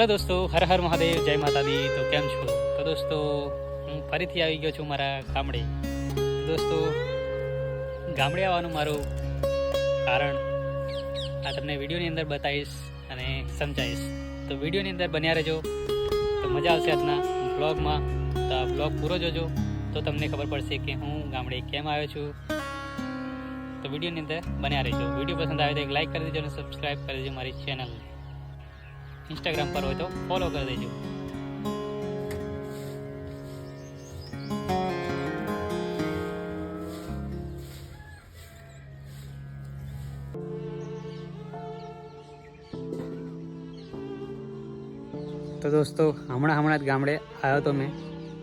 Hello દોસ્તો, હર હર મહાદેવ, જય માતાદી, તો કેમ છો? તો દોસ્તો, હું ફરીથી આવી ગયો છું મારા ગામડે. દોસ્તો, ગામડે આવવાનું મારું કારણ, આ તમને વિડીયોની અંદર બતાવીશ અને સમજાવીશ. તો વિડીયોની અંદર બન્યા રહેજો. તો મજા આવશે આજના બ્લોગમાં તો આ બ્લોગ પૂરો જોજો. તો તમને ખબર પડશે કે હું ગામડે કેમ આવ્યો છું. તો વિડીયોની અંદર બન્યા રહેજો. વીડિયો પસંદ આવે તો એક લાઈક કરી દેજો અને સબસ્ક્રાઈબ કરી દેજો મારી ચેનલને ઇન્સ્ટાગ્રામ પર હોય તો ફોલો કરી દેજો. તો દોસ્તો, હમણાં હમણાં જ ગામડે આવ્યો તો મેં,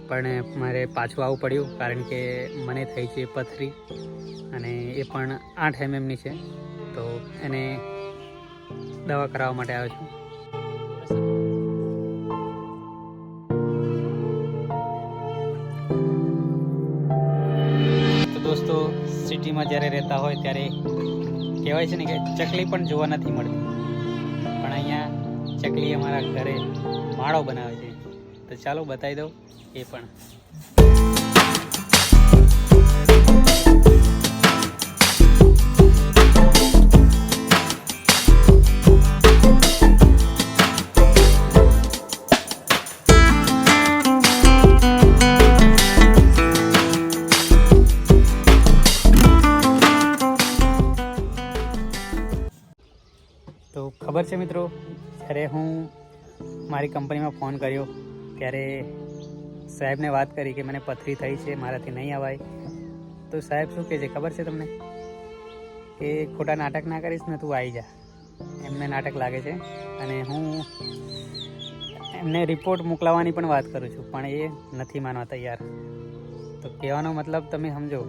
પણ મારે પાછું આવવું પડ્યું કારણ કે મને થઈ છે પથરી અને એ પણ આઠ એમએમની છે. તો એને દવા કરાવવા માટે આવ્યો છું. સિટીમાં જ્યારે રહેતા હોય ત્યારે કહેવાય છે ને કે ચકલી પણ જોવા નથી મળતી. પણ અહીંયા ચકલી અમારા ઘરે માળો બનાવે છે. તો ચાલો બતાવી દઉં એ પણ. ખબર છે મિત્રો? જ્યારે હું મારી કંપનીમાં ફોન કર્યો ત્યારે સાહેબને વાત કરી કે મને પથરી થઈ છે, મારાથી નહીં અવાય. તો સાહેબ શું કહે છે? ખબર છે તમને? કે ખોટા નાટક ના કરીશ ને તું આવી જા. એમને નાટક લાગે છે અને હું એમને રિપોર્ટ મોકલાવાની પણ વાત કરું છું, પણ એ નથી માનવા તૈયાર. તો કહેવાનો મતલબ તમે સમજો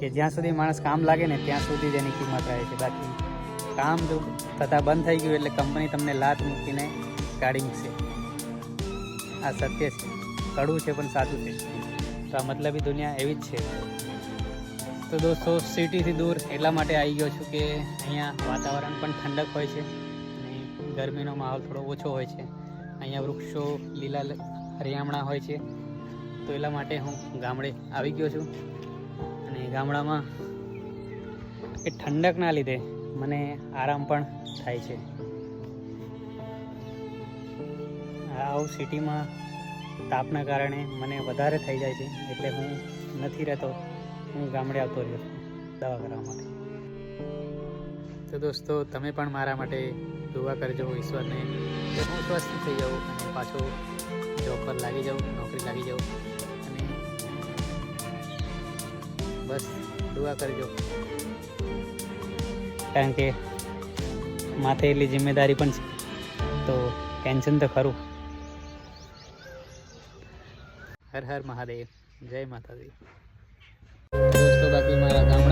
કે જ્યાં સુધી માણસ કામ લાગે ને ત્યાં સુધી જ એની કિંમત રહે છે. બાકી કામ જો થતાં બંધ થઈ ગયું એટલે કંપની તમને લાત મૂકીને કાઢી મૂકશે. આ સત્ય છે. કડવું છે પણ સાચું છે. તો આ મતલબી દુનિયા એવી જ છે. તો દોસ્તો, સિટીથી દૂર એટલા માટે આવી ગયો છું કે અહીંયા વાતાવરણ પણ ઠંડક હોય છે અને ગરમીનો માહોલ થોડો ઓછો હોય છે. અહીંયા વૃક્ષો લીલા હરિયામણા હોય છે. તો એટલા માટે હું ગામડે આવી ગયો છું. અને ગામડામાં એ ઠંડકના લીધે મને આરામ પણ થાય છે. આવું સિટીમાં તાપના કારણે મને વધારે થઈ જાય છે, એટલે હું નથી રહેતો. હું ગામડે આવતો રહ્યો છું, દવા કરવા માટે. તો દોસ્તો, તમે પણ મારા માટે દુઆ કરજો ઈશ્વરને. હું સ્વસ્થ થઈ જાઉં અને પાછો જોબ પર લાગી જાઉં, નોકરી લાગી જાઉં. અને બસ, દુઆ કરજો. કારણ કે માથે એટલી જિમ્મેદારી પણ છે. તો ટેન્શન તો ખરું. હર હર મહાદેવ. જય માતાજી. દોસ્તો બાકી મારા ગામ